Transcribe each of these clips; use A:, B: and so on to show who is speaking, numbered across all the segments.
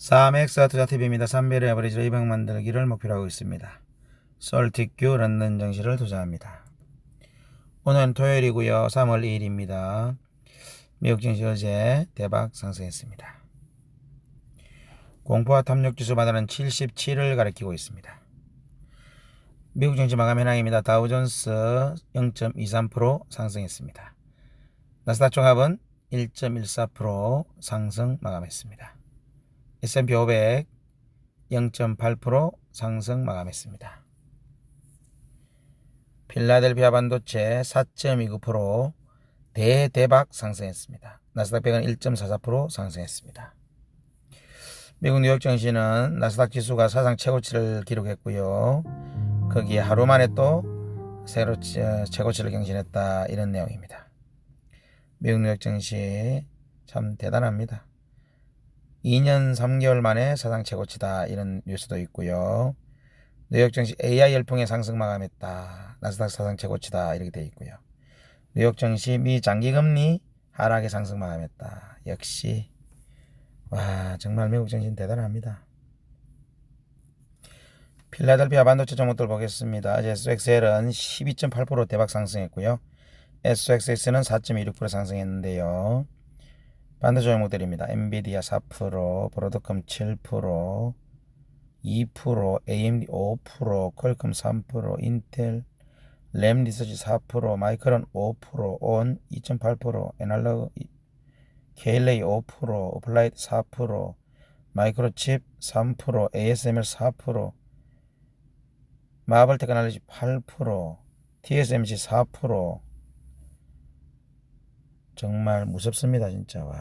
A: 3X 투자TV입니다. 3배의 에버리지로 200 만들기를 목표로 하고 있습니다. 썰티큐 런던 정시를 투자합니다. 오늘은 토요일이고요. 3월 2일입니다. 미국 증시 어제 대박 상승했습니다. 공포와 탐욕 지수 바다는 77을 가리키고 있습니다. 미국 증시 마감 현황입니다. 다우존스 0.23% 상승했습니다. 나스닥 종합은 1.14% 상승 마감했습니다. S&P 500 0.8% 상승 마감했습니다. 필라델피아 반도체 4.29% 대대박 상승했습니다. 나스닥 100은 1.44% 상승했습니다. 미국 뉴욕 증시는 나스닥 지수가 사상 최고치를 기록했고요. 거기에 하루 만에 또 새로 최고치를 경신했다 이런 내용입니다. 미국 뉴욕 증시 참 대단합니다. 2년 3개월 만에 사상 최고치다 이런 뉴스도 있고요. 뉴욕 증시 AI 열풍의 상승 마감했다. 나스닥 사상 최고치다 이렇게 되어 있고요. 뉴욕 증시 미 장기 금리 하락의 상승 마감했다. 역시 와 정말 미국 증시는 대단합니다. 필라델피아 반도체 종목들 보겠습니다. SXL은 12.8% 대박 상승했고요. SXS는 4.26% 상승했는데요. 반도체 종목들입니다. 엔비디아 4%, 브로드컴 7%, 2%, AMD 5%, 퀄컴 3%, 인텔, 램 리서치 4%, 마이크론 5%, 온 2.8%, 에날로그 KLA 5%, 어플라이드 4%, 마이크로칩 3%, ASML 4%, 마블 테크놀로지 8%, TSMC 4%, 정말 무섭습니다 진짜. 와.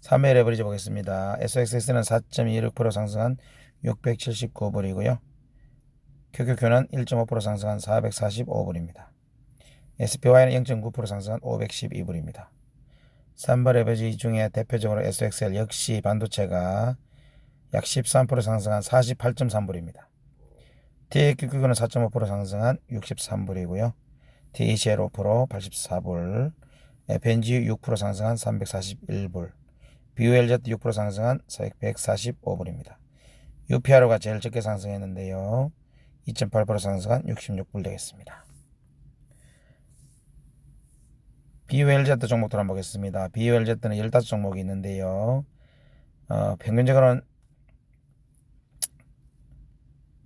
A: 3회 레버리지 보겠습니다. SXS는 4.26% 상승한 679불이고요. QQQ는 1.5% 상승한 445불입니다. SPY는 0.9% 상승한 512불입니다. 3번 레버리지 중에 대표적으로 SXL 역시 반도체가 약 13% 상승한 48.3불입니다. TQQQ는 4.5% 상승한 63불이고요 TCL 5% 84불, FNG 6% 상승한 341불, BULZ 6% 상승한 145불입니다. UPRO가 제일 적게 상승했는데요. 2.8% 상승한 66불 되겠습니다. BULZ 종목들 한번 보겠습니다. BULZ는 15종목이 있는데요. 어, 평균적으로는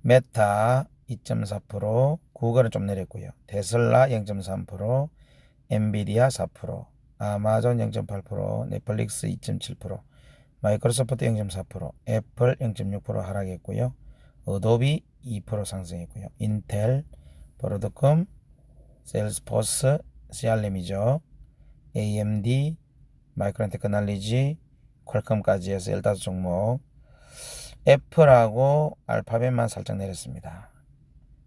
A: 메타 2.4%, 구글은 좀 내렸고요. 테슬라 0.3%, 엔비디아 4%, 아마존 0.8%, 넷플릭스 2.7%, 마이크로소프트 0.4%, 애플 0.6% 하락했고요. 어도비 2% 상승했고요. 인텔, 브로드컴, 셀스포스, 시알렘이죠. AMD, 마이크론 테크놀로지, 퀄컴까지 해서 15종목. 애플하고 알파벳만 살짝 내렸습니다.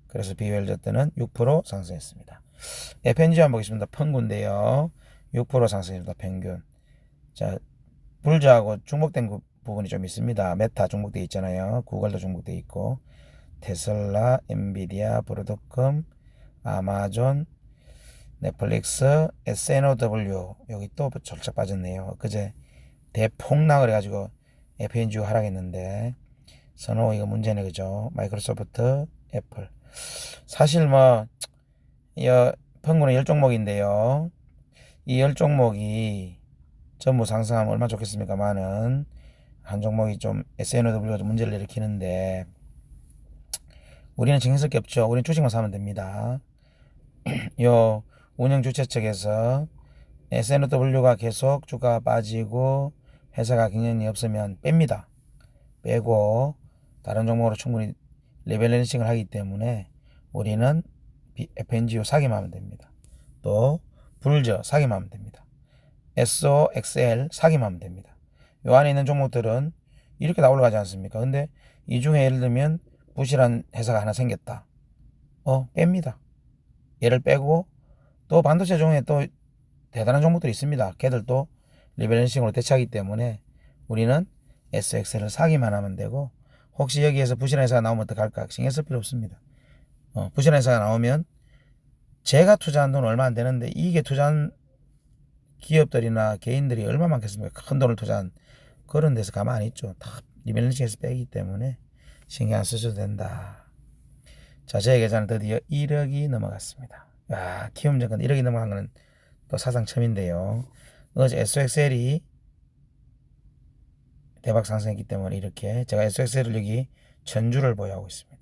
A: 그래서 비웰저 때는 6% 상승했습니다. FNG 한번 보겠습니다. 평균인데요. 6% 상승했습니다. 평균. 자, 불자하고 중복된 부분이 좀 있습니다. 메타 중복되어 있잖아요. 구글도 중복되어 있고 테슬라, 엔비디아, 브로드컴, 아마존, 넷플릭스, SNOW 여기 또 절착 빠졌네요. 그제 대폭락을 해가지고 FNG가 하락했는데 선호 이거 문제네 그죠? 마이크로소프트, 애플 사실 뭐, 이 평균은 열 종목인데요. 이 열 종목이 전부 상승하면 얼마나 좋겠습니까만은 한 종목이 좀 SNOW가 좀 문제를 일으키는데 우리는 쓸게 없죠. 우리는 주식만 사면 됩니다. 요 운영 주체 측에서 SNOW가 계속 주가 빠지고 회사가 경영이 없으면 뺍니다. 빼고 다른 종목으로 충분히 레벨런싱을 하기 때문에 우리는 FNGO 사기만 하면 됩니다. 또 불저 사기만 하면 됩니다. SOXL 사기만 하면 됩니다. 요 안에 있는 종목들은 이렇게 다 올라가지 않습니까? 근데 이 중에 예를 들면 부실한 회사가 하나 생겼다. 어, 뺍니다. 얘를 빼고 또 반도체 종에 또 대단한 종목들이 있습니다. 걔들도 리밸런싱으로 대처하기 때문에 우리는 SXL을 사기만 하면 되고 혹시 여기에서 부실한 회사가 나오면 어떡할까 신경 쓸 필요 없습니다. 어, 부실한 회사가 나오면 제가 투자한 돈 얼마 안 되는데 이게 투자한 기업들이나 개인들이 얼마 많겠습니까? 큰 돈을 투자한 그런 데서 가만히 있죠. 다 리밸런싱에서 빼기 때문에 신경 안 쓰셔도 된다. 자, 제 계좌는 드디어 1억이 넘어갔습니다. 야, 키움 증권 1억이 넘어간 거는 또 사상 처음인데요. 어제 SXL이 대박 상승했기 때문에 이렇게 제가 SXL을 여기 전주를 보유하고 있습니다.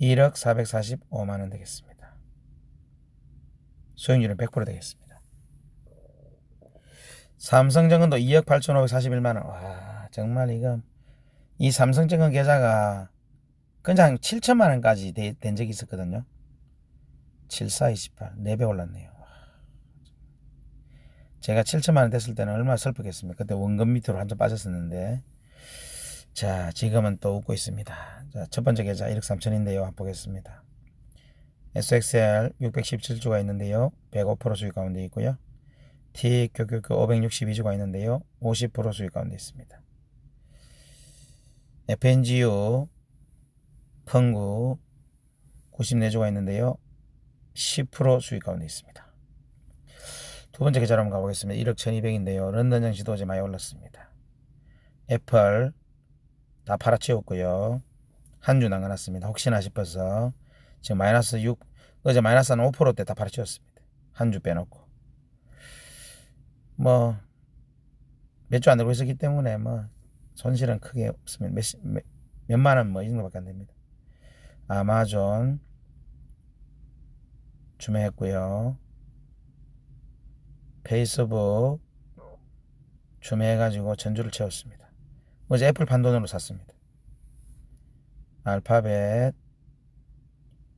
A: 1억 445만 원 되겠습니다. 수익률은 100% 되겠습니다. 삼성증권도 2억 8,541만 원. 와, 정말 이거 이 삼성증권 계좌가 그냥 7천만 원까지 되- 된 적이 있었거든요. 7428 4배 올랐네요. 와, 제가 7천만 원 됐을 때는 얼마나 슬프겠습니까? 그때 원금 밑으로 한점 빠졌었는데 자, 지금은 또 웃고 있습니다. 자, 첫 번째 계좌 1억 3천인데요. 한번 보겠습니다. SXL 617주가 있는데요. 105% 수익 가운데 있고요. T교교교 562주가 있는데요. 50% 수익 가운데 있습니다. FNGU 펑구 94주가 있는데요. 10% 수익 가운데 있습니다. 두 번째 계좌로 한번 가보겠습니다. 1억 1200인데요. 런던 증시도 어제 많이 올랐습니다. 애플 다 팔아치웠고요. 한주 남겨놨습니다. 혹시나 싶어서 지금 마이너스 6 어제 마이너스 한 5%대 다 팔아치웠습니다. 한 주 빼놓고 뭐 몇 주안 들고 있었기 때문에 뭐 손실은 크게 없으면 몇, 몇, 몇만 원뭐 이 정도밖에 안 됩니다. 아마존 주매했고요. 페이스북 주매해가지고 전주를 채웠습니다. 어제 애플 판돈으로 샀습니다. 알파벳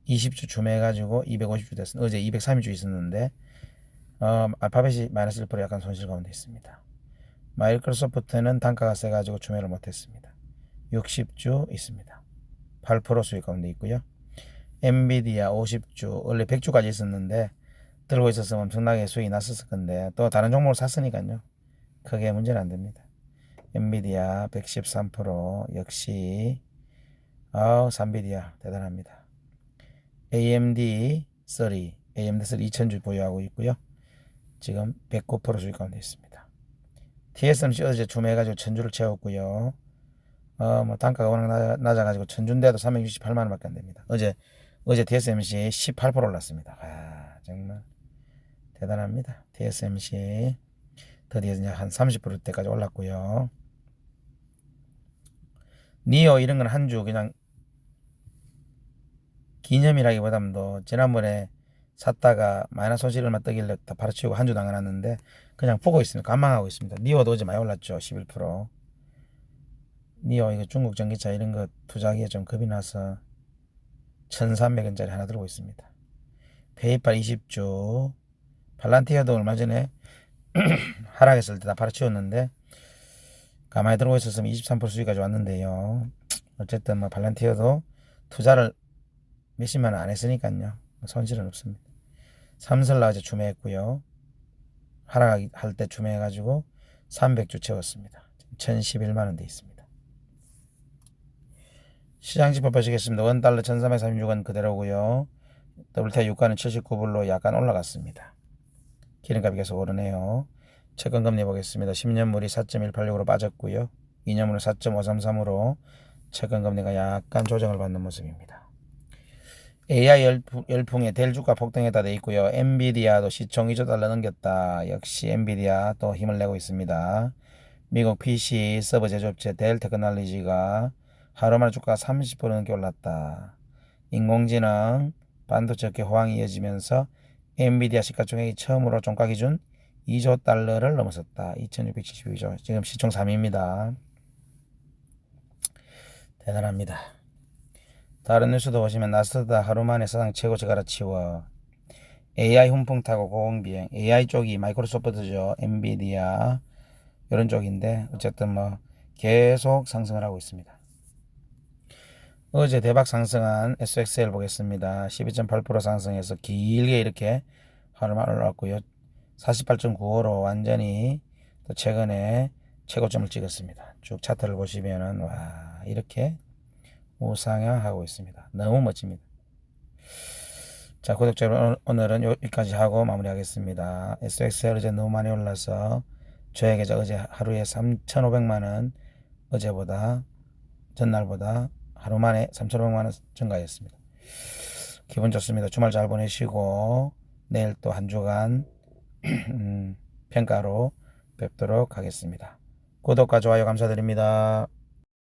A: 20주 주매해가지고 250주 됐습니다. 어제 230주 있었는데 어, 알파벳이 마이너스 1% 약간 손실 가운데 있습니다. 마이크로소프트는 단가가 세가지고 주매를 못했습니다. 60주 있습니다. 8% 수익 가운데 있고요. 엔비디아 50주 원래 100주까지 있었는데 들고 있었으면 엄청나게 수익이 났었을 건데 또 다른 종목을 샀으니까요. 크게 문제는 안 됩니다. 엔비디아 113% 역시 아우 삼비디아 대단합니다. AMD 30 AMD 30 2000주 보유하고 있고요. 지금 109% 수익 가운데 있습니다. TSMC 어제 주매해가지고 천주를 채웠고요. 어, 뭐 단가가 워낙 낮아, 낮아가지고 천주인데도 368만 원밖에 안 됩니다. 어제 어제 TSMC 18% 올랐습니다. 아, 정말 대단합니다. TSMC 드디어 이제 한 30%대까지 올랐고요. 니오 이런 건 한 주 그냥 기념이라기보다도 지난번에 샀다가 마이너스 손실 얼마 뜨길래 다 바로치우고 한 주 당해놨는데 그냥 보고 있습니다. 관망하고 있습니다. 니오도 어제 많이 올랐죠. 11%. 니오 이거 중국 전기차 이런 거 투자하기에 좀 겁이 나서 1300원짜리 하나 들고 있습니다. 페이팔 20주 발란티아도 얼마 전에 하락했을 때다 바로치웠는데 가만히 들고 있었으면 23% 수익까지 왔는데요. 어쨌든 뭐 발란티어도 투자를 몇십만 원 안 했으니까요. 손실은 없습니다. 삼설라 어제 주매했고요. 하락할 때 주매해가지고 300주 채웠습니다. 1011만 원 돼 있습니다. 시장 지표 보시겠습니다. 원달러 1336원 그대로고요. WTI 유가는 79불로 약간 올라갔습니다. 기름값이 계속 오르네요. 채권 금리 보겠습니다. 10년물이 4.186으로 빠졌고요. 2년물은 4.533으로 채권 금리가 약간 조정을 받는 모습입니다. AI 열풍, 열풍 에 델 주가 폭등했다 돼 있고요. 엔비디아도 시총 2조 달러 넘겼다. 역시 엔비디아 또 힘을 내고 있습니다. 미국 PC 서버 제조업체 델 테크놀로지가 하루 만에 주가가 30% 넘게 올랐다. 인공지능 반도체 업계 호황이 이어지면서 엔비디아 시가총액이 처음으로 종가 기준 2조 달러를 넘어섰다. 2672조. 지금 시총 3위입니다. 대단합니다. 다른 뉴스도 보시면 나스다 하루 만에 사상 최고치 갈아치워 AI 훈풍 타고 고공비행 AI 쪽이 마이크로소프트죠 엔비디아 이런 쪽인데 어쨌든 뭐 계속 상승을 하고 있습니다 어제 대박 상승한 SXL 보겠습니다 12.8% 상승해서 길게 이렇게 하루만 올라왔고요 48.95로 완전히 또 최근에 최고점을 찍었습니다 쭉 차트를 보시면은 와 이렇게 우상향하고 있습니다. 너무 멋집니다. 자, 구독자 여러분, 오늘은 여기까지 하고 마무리하겠습니다. SXL 이제 너무 많이 올라서 계좌 어제 하루에 3,500만 원 어제보다 전날보다 하루 만에 3,500만 원 증가했습니다. 기분 좋습니다. 주말 잘 보내시고 내일 또 한 주간 음, 평가로 뵙도록 하겠습니다. 구독과 좋아요 감사드립니다.